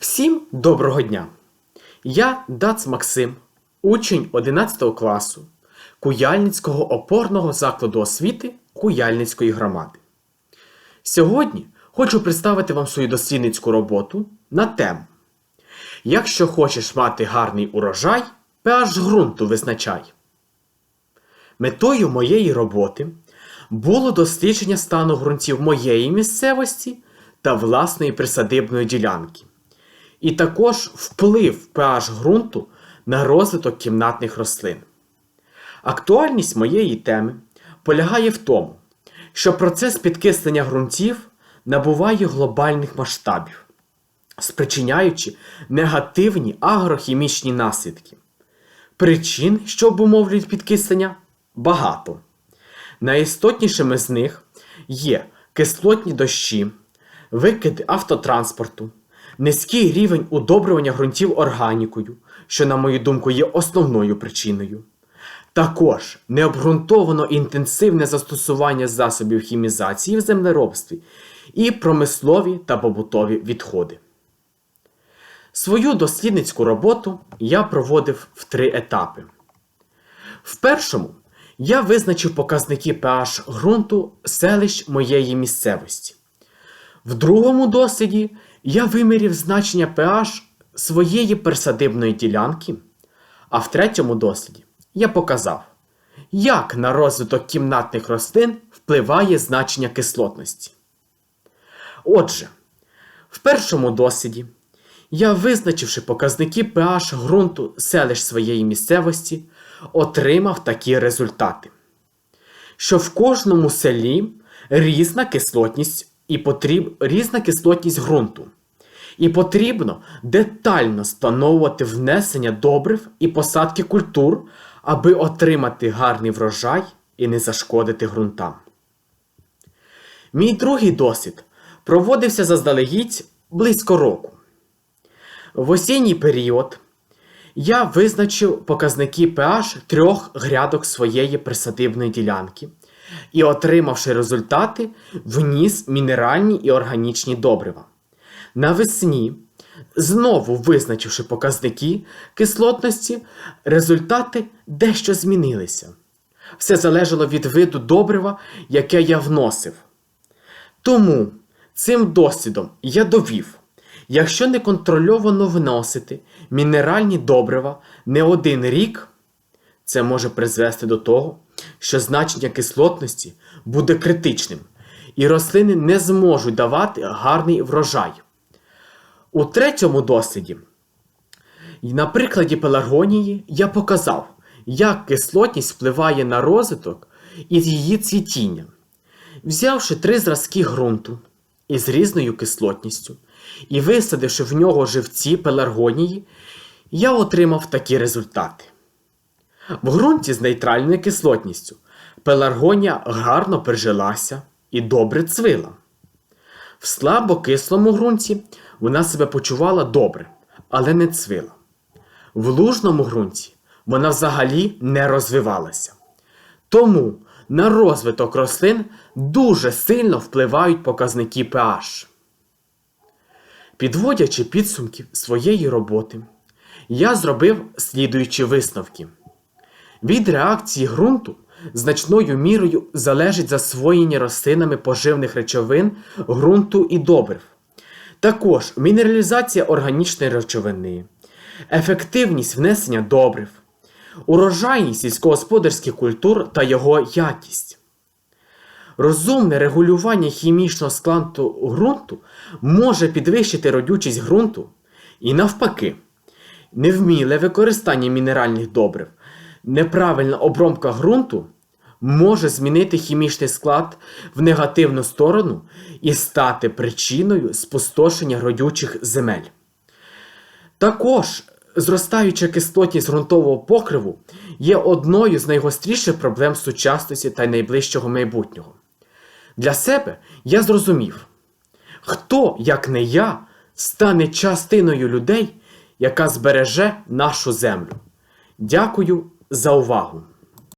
Всім доброго дня! Я Дац Максим, учень 11 класу Куяльницького опорного закладу освіти Куяльницької громади. Сьогодні хочу представити вам свою дослідницьку роботу на тему Якщо хочеш мати гарний урожай, pH ґрунту визначай. Метою моєї роботи було дослідження стану ґрунтів моєї місцевості та власної присадибної ділянки, і також вплив pH ґрунту на розвиток кімнатних рослин. Актуальність моєї теми полягає в тому, що процес підкислення ґрунтів набуває глобальних масштабів, спричиняючи негативні агрохімічні наслідки. Причин, що обумовлюють підкислення, багато. Найістотнішими з них є кислотні дощі, викиди автотранспорту, низький рівень удобрювання ґрунтів органікою, що, на мою думку, є основною причиною. Також необґрунтовано інтенсивне застосування засобів хімізації в землеробстві і промислові та побутові відходи. Свою дослідницьку роботу я проводив в три етапи. В першому я визначив показники pH ґрунту селищ моєї місцевості. В другому досліді я вимірів значення pH своєї персадибної ділянки, а в третьому досліді я показав, як на розвиток кімнатних рослин впливає значення кислотності. Отже, в першому досліді я, визначивши показники pH ґрунту селищ своєї місцевості, отримав такі результати, що в кожному селі різна кислотність і потріб... різна кислотність ґрунту. І потрібно детально встановувати внесення добрив і посадки культур, аби отримати гарний врожай і не зашкодити ґрунтам. Мій другий досвід проводився заздалегідь близько року. В осінній період я визначив показники pH трьох грядок своєї присадибної ділянки і, отримавши результати, вніс мінеральні і органічні добрива. Навесні, знову визначивши показники кислотності, результати дещо змінилися. Все залежало від виду добрива, яке я вносив. Тому цим досвідом я довів, якщо неконтрольовано вносити мінеральні добрива не один рік, це може призвести до того, що значення кислотності буде критичним, і рослини не зможуть давати гарний врожай. У третьому досліді, на прикладі пеларгонії, я показав, як кислотність впливає на розвиток і її цвітіння. Взявши три зразки ґрунту із різною кислотністю і висадивши в нього живці пеларгонії, я отримав такі результати. В ґрунті з нейтральною кислотністю пеларгонія гарно прижилася і добре цвила. В слабокислому ґрунті вона себе почувала добре, але не цвила. В лужному ґрунті вона взагалі не розвивалася. Тому на розвиток рослин дуже сильно впливають показники pH. Підводячи підсумки своєї роботи, я зробив слідуючі висновки. Від реакції ґрунту значною мірою залежить засвоєння рослинами поживних речовин, ґрунту і добрив. Також мінералізація органічної речовини, ефективність внесення добрив, урожайність сільськогосподарських культур та його якість. Розумне регулювання хімічного складу ґрунту може підвищити родючість ґрунту і навпаки, невміле використання мінеральних добрив, неправильна обробка ґрунту може змінити хімічний склад в негативну сторону і стати причиною спустошення родючих земель. Також зростаюча кислотність ґрунтового покриву є одною з найгостріших проблем сучасності та найближчого майбутнього. Для себе я зрозумів, хто, як не я, стане частиною людей, яка збереже нашу землю. Дякую за увагу!